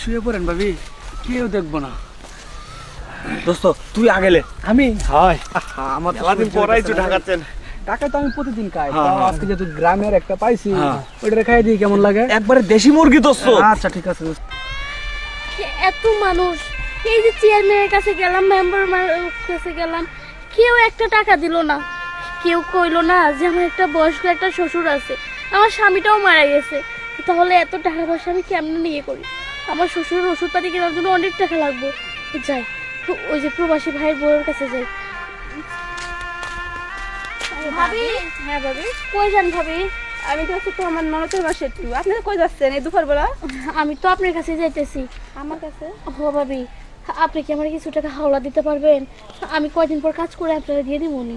শুয়ে পড়েন ভাবি কেউ দেখব না। দোস্ত তুই আগেলে আমি? হয়। আমার পরাইছু। ঢাকাচ্ছেন টাকা তো আমি প্রতিদিন খাই হ্যাঁ, হ্যাঁ। আজকে যেহেতু গ্রামের একটা পাইছি হ্যাঁ। ওইটা খাই দিই কেমন লাগে? একবারে দেশি মুরগি দোস্ত। আচ্ছা ঠিক আছে দোস্ত। এত মানুষ? এই যে চেয়ারম্যানের কাছে গেলাম মেম্বার কাছে গেলাম কেউ একটা টাকা দিল না। কেউ কইলো না যে আমার একটা বয়স্ক একটা শ্বশুর আছে আমার স্বামীটাও মারা গেছে। তাহলে এত টাকা পয়সা আমি কেমনে নিয়ে করি? আমার শ্বশুরের ওষুধপাতি কেনার জন্য অনেক টাকা লাগবে। যাই ওই যে প্রবাসী ভাইয়ের বউয়ের কাছে যাই। ভাবি? হ্যাঁ ভাবি? কই যান ভাবি? আমি তো তো আমার ননদের বাসে একটু। আপনি কই যাচ্ছেন এই দুপুরবেলা? আমি তো আপনার কাছে যাইতেছি। আমার কাছে? ও ভাবি আপনি কি আমার কিছু টাকা হাওলা দিতে পারবেন? আমি কয়দিন পর কাজ করে আপনারা দিয়ে দিব নি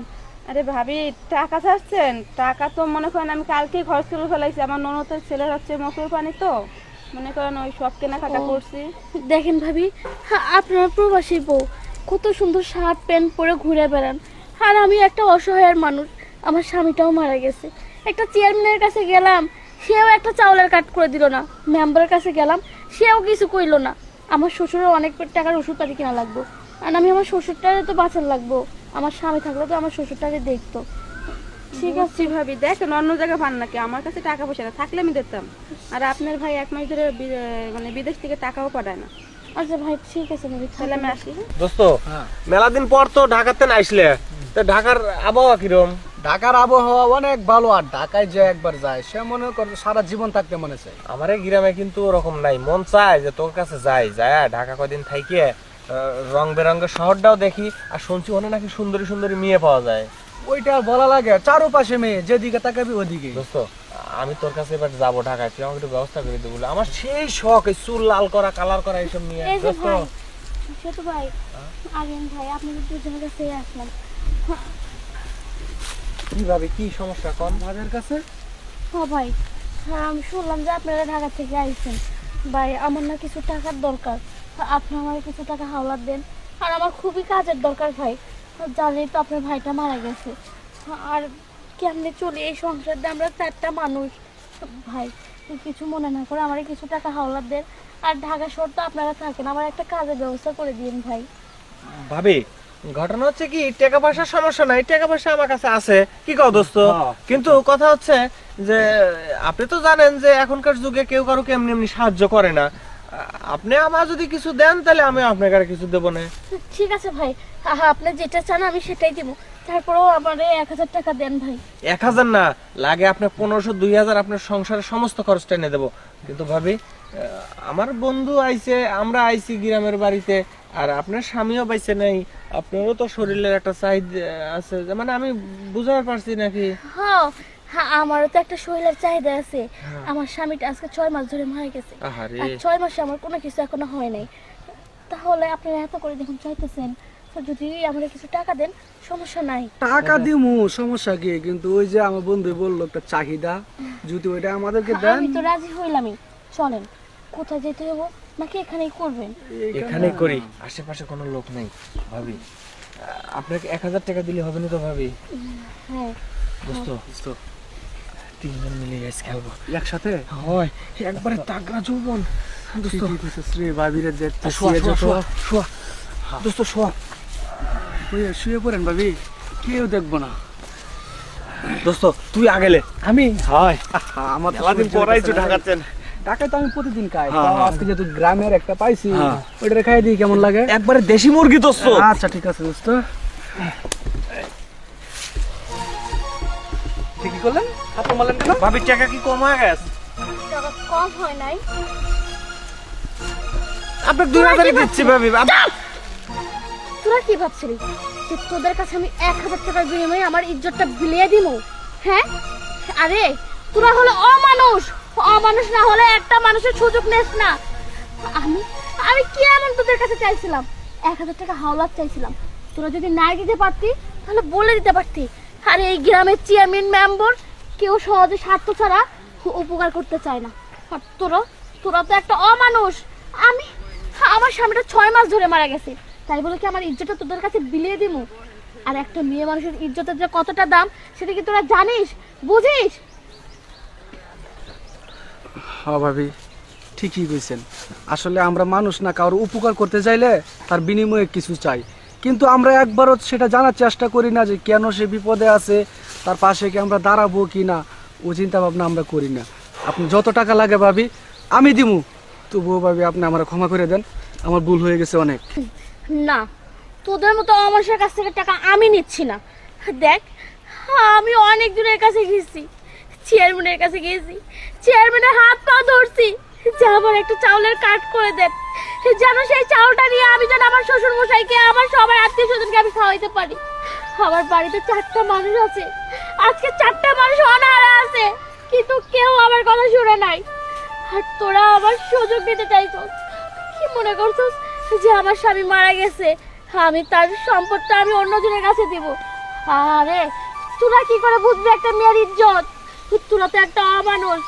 আরে ভাবি টাকা চাচ্ছেন টাকা তো মনে করেন আমি কালকে ঘর করে ফেলাইছি। আমার ননদের ছেলের হচ্ছে মকুর পানি তো। মনে করেন ওই সব কেনাকাটা করছি। দেখেন ভাবি হ্যাঁ, আপনার প্রবাসী বউ কত সুন্দর শার্ট প্যান্ট পরে ঘুরে বেড়ান। আর আমি একটা অসহায়ের মানুষ আমার স্বামীটাও মারা গেছে। একটা চেয়ারম্যানের কাছে গেলাম সেও একটা চাউলের কাট করে দিল না। মেম্বারের কাছে গেলাম সেও কিছু কইলো না। আমার শ্বশুরের অনেক টাকার ওষুধপাতি কেনা লাগবো। আর আমি আমার শ্বশুরটারে তো বাঁচার লাগবো। আমার স্বামী থাকলে তো আমার শ্বশুরটারে দেখতো। ঠিক আছে ভাবি দেখেন অন্য জায়গায় পান নাকি আমার কাছে টাকা পয়সা না থাকলে আমি দিতাম। আর আপনার ভাই এক মাস ধরে মানে বিদেশ থেকে টাকাও পাঠায় না। আচ্ছা ভাই ঠিক আছে ভাবি তাহলে আমি আসি হ্যাঁ? দোস্ত হ্যাঁ। মেলাদিন পর তো ঢাকাতে না আসলে তো ঢাকার আবহাওয়া কিরম? ঢাকার আবহাওয়া অনেক ভালো আর ঢাকায় যে একবার যায় সে মনে করে সারা জীবন থাকতে মনে চায়। আমার এই গ্রামে কিন্তু ওরকম নাই মন চায় যে তোর কাছে যাই যায় ঢাকা কদিন থাইকে রং বেরঙের শহরটাও দেখি আর শুনছি ওখানে নাকি সুন্দরী সুন্দরী মেয়ে পাওয়া যায়। ওইটা বলা লাগে চারোপাশে মেয়ে যেদিকে তাকাবি ওদিকে। দোস্ত আমি তোর কাছে এবার যাব ঢাকায় তুই আমাকে একটু ব্যবস্থা করে দেবো আমার সেই শখ এই চুল লাল করা কালার করা এইসব নিয়ে। দোস্ত। সেতু ভাই আরিয়ান ভাই আপনি তো দুজনের কাছে আসলাম কীভাবে কি সমস্যা কম আমাদের কাছে? ও ভাই হ্যাঁ আমি শুনলাম যে আপনারা ঢাকা থেকে আইছেন। ভাই আমার না কিছু টাকার দরকার। আপনি আমার কিছু টাকা হাওলাত দেন। আর আমার খুবই কাজের দরকার ভাই। জানেই তো আপনার ভাইটা মারা গেছে। আর কেমনে চলে এই সংসার দিয়ে? আমরা চারটা মানুষ। ভাই কিছু মনে না করে আমার কিছু টাকা হাওলাত দেন। আর ঢাকা শহর তো আপনারা থাকেন আমার একটা কাজের ব্যবস্থা করে দিন ভাই। ভাবি ঘটনা হচ্ছে কি টাকা পয়সার সমস্যা নাই টাকা পয়সা আমার কাছে আছে। কি কও দোস্ত। কিন্তু কথা হচ্ছে যে আপনি তো জানেন যে এখনকার যুগে কেউ কারও এমনি এমনি সাহায্য করে না। আপনি আমার যদি কিছু দেন তাহলে আমি আপনাকে আর কিছু দেবো না। ঠিক আছে ভাই। আহা, আপনি যেটা চান আমি সেটাই দিব। তারপরেও আমার এক হাজার টাকা দেন ভাই। এক হাজার না লাগে আপনার পনেরোশো দুই হাজার আপনার সংসারের সমস্ত খরচটা এনে দেবো। কিন্তু ভাবি আমার বন্ধু আইছে আমরা আইছি গ্রামের বাড়িতে আর আপনার স্বামীও পাইছে নাই। আপনারও তো শরীরের একটা সাইড আছে মানে আমি বুঝতে পারছি নাকি? হ্যাঁ হ্যাঁ আমারও তো একটা শরীরের চাহিদা আছে। আমার স্বামীটা আজকে ছয় মাস ধরে মারা গেছে। আর ছয় মাসে আমার কোনো কিছু এখনও হয় নাই। তাহলে আপনারা এত করে দেখুন চাইতেছেন যদি আমরা কিছু টাকা দেন সমস্যা নাই। টাকা দিমু সমস্যা কি? কিন্তু ওই যে আমার বন্ধু বলল একটা চাহিদা। যদি ওইটা আমাদেরকে দেন আমি তো রাজি হইলামই। চলেন কোথায় যেতে হব নাকি এখানেই করবেন? এখানে করি। আশেপাশে কোনো লোক নেই ভাবি। আপনাকে এক হাজার টাকা দিলে হবে না তো ভাবি? হ্যাঁ। বুঝতো বুঝতো তিনজন মিলে গ্যাস খেলব একসাথে? হয় একবারে তাগড়া যৌবন। দোস্ত। ঠিকই কইছিস রে ভাবিরে দেখতে শোয়া শুয়ে শোয়া যত শোয়া শোয়া। দোস্ত শোয়া। ওই শুয়ে পড়েন ভাবি। কেউ দেখব না। দোস্ত তুই আগেলে আমি? হয়। আমার তো আমি প্রতিদিন খাই। হ্যাঁ, হ্যাঁ। আজকে যেহেতু গ্রামের একটা পাইছি। ওইটা খাই দিই কেমন লাগে? একবারে দেশি মুরগি দোস্ত। আচ্ছা ঠিক আছে দোস্ত। ঠিকই করলেন? হাত মারলেন কেন? ভাবির টাকা কি কম হয়ে গেছে? টাকা কম হয় নাই। দুই হাজারই দিচ্ছি ভাবি তোরা কি ভাবছিলি যে তোদের কাছে আমি এক হাজার টাকার বিনিময়ে আমার ইজ্জতটা বিলিয়ে দিব হ্যাঁ? আরে তোরা হলো অমানুষ। অমানুষ না হলে একটা মানুষের সুযোগ নেস না। আমি আমি কি এমন তোদের কাছে চাইছিলাম? এক হাজার টাকা হাওলাত চাইছিলাম। তোরা যদি নাই দিতে পারতি তাহলে বলে দিতে পারতি। আর এই গ্রামের চেয়ারম্যান মেম্বর কেউ সহজে স্বার্থ ছাড়া উপকার করতে চায় না। আর তোরা তোরা তো একটা অমানুষ। আমি, আমার স্বামীটা ছয় মাস ধরে মারা গেছে। তাই বলে কি আমার ইজ্জতটা তোদের কাছে বিলিয়ে দিমু? আর একটা মেয়ে মানুষের ইজ্জতের যে কতটা দাম, সেটা কি তোরা জানিস? বুঝিস? হ্যাঁ ভাবি, ঠিকই কইছেন। আসলে আমরা মানুষ না, কারোর উপকার করতে চাইলে তার বিনিময়ে কিছু চাই। কিন্তু আমরা একবারও সেটা জানার চেষ্টা করি না যে কেন সে বিপদে আছে, তার পাশে কি আমরা দাঁড়াবো কি না, ও চিন্তা ভাবনা আমরা করি না। আপনি যত টাকা লাগে ভাবি, আমি দিমু। তবুও ভাবি আপনি আমার ক্ষমা করে দেন, আমার ভুল হয়ে গেছে অনেক। না, তোদের মতো অমানুষের কাছ থেকে টাকা আমি নিচ্ছি না। দেখ, আমি অনেক জনের কাছে গেছি চেয়ারম্যানের কাছে গেছি চেয়ারম্যানের হাত পা ধরছি, যে আমার একটা চাউলের কাট করে দেন। যেন সেই চাউলটা নিয়ে আমি যেন আমার শ্বশুর মশাইকে আমার সবার আত্মীয় স্বজনকে আমি খাওয়াইতে পারি। আমার বাড়িতে চারটা মানুষ আছে। আজকে চারটা মানুষ অনাহারে আছে, কিন্তু কেউ আমার কথা শুনে নাই। আর তোরা আমার সুযোগ দিতে চাইছস। কি মনে করছস যে আমার স্বামী মারা গেছে? আমি তার সম্পদটা আমি অন্যজনের কাছে দিব। আরে, তোরা কি করে বুঝবি একটা মেয়ের ইজ্জত? তোরা তো একটা অমানুষ।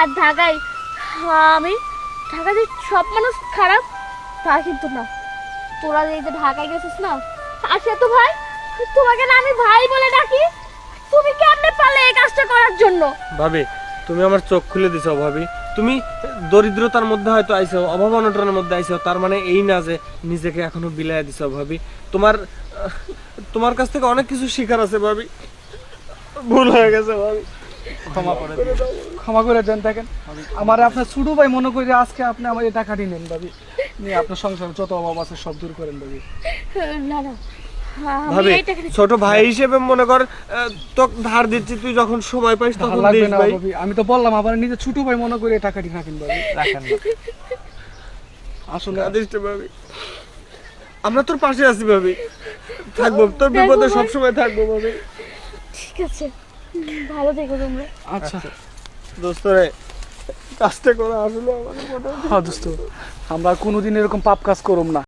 আর ঢাকায়, আমি ঢাকায় সব মানুষ খারাপ তা কিন্তু না। তোরা এই যে ঢাকায় গেছিস না? আসে তো ভাই তোমাকে না আমি ভাই বলে ডাকি। তুমি কেমনে পারলে এই কাজটা করার জন্য? ভাবি তুমি আমার চোখ খুলে দিছো ভাবি। তুমি দরিদ্রতার মধ্যে হয়তো আইছো অভাব অনটনের মধ্যে আইছো তার মানে এই না যে নিজেকে এখনও বিলায় দিছো ভাবি। তোমার তোমার কাছ থেকে অনেক কিছু শিখার আছে ভাবি। ভুল হয়ে গেছে ভাবি। ক্ষমা করে ক্ষমা করে দেন দেখেন। আমার আপনার ছোট ভাই মনে করি আজকে আপনি আমার এই টাকাটি নেন ভাবি। নিয়ে আপনার সংসারে যত অভাব আছে সব দূর করেন ভাবি। না না। ভাবি ছোট ভাই হিসেবে মনে কর তোকে ধার দিচ্ছি তুই যখন সময় পাইস তখন দিস ভাই। আমি তো বললাম আবার নিজে ছোট ভাই মনে করে টাকাটি রাখেন ভাবি। রাখেন আসলে না দিস ভাবি। আমরা তোর পাশে আছি ভাবি। থাকব তোর বিপদে ভাই। সবসময় থাকব ভাবি। ঠিক আছে। ভালো থেকো তোমরা। আচ্ছা। দোস্ত রে কাজটা করা আসলে হ্যাঁ আমরা কোনোদিন এরকম পাপ কাজ করব না।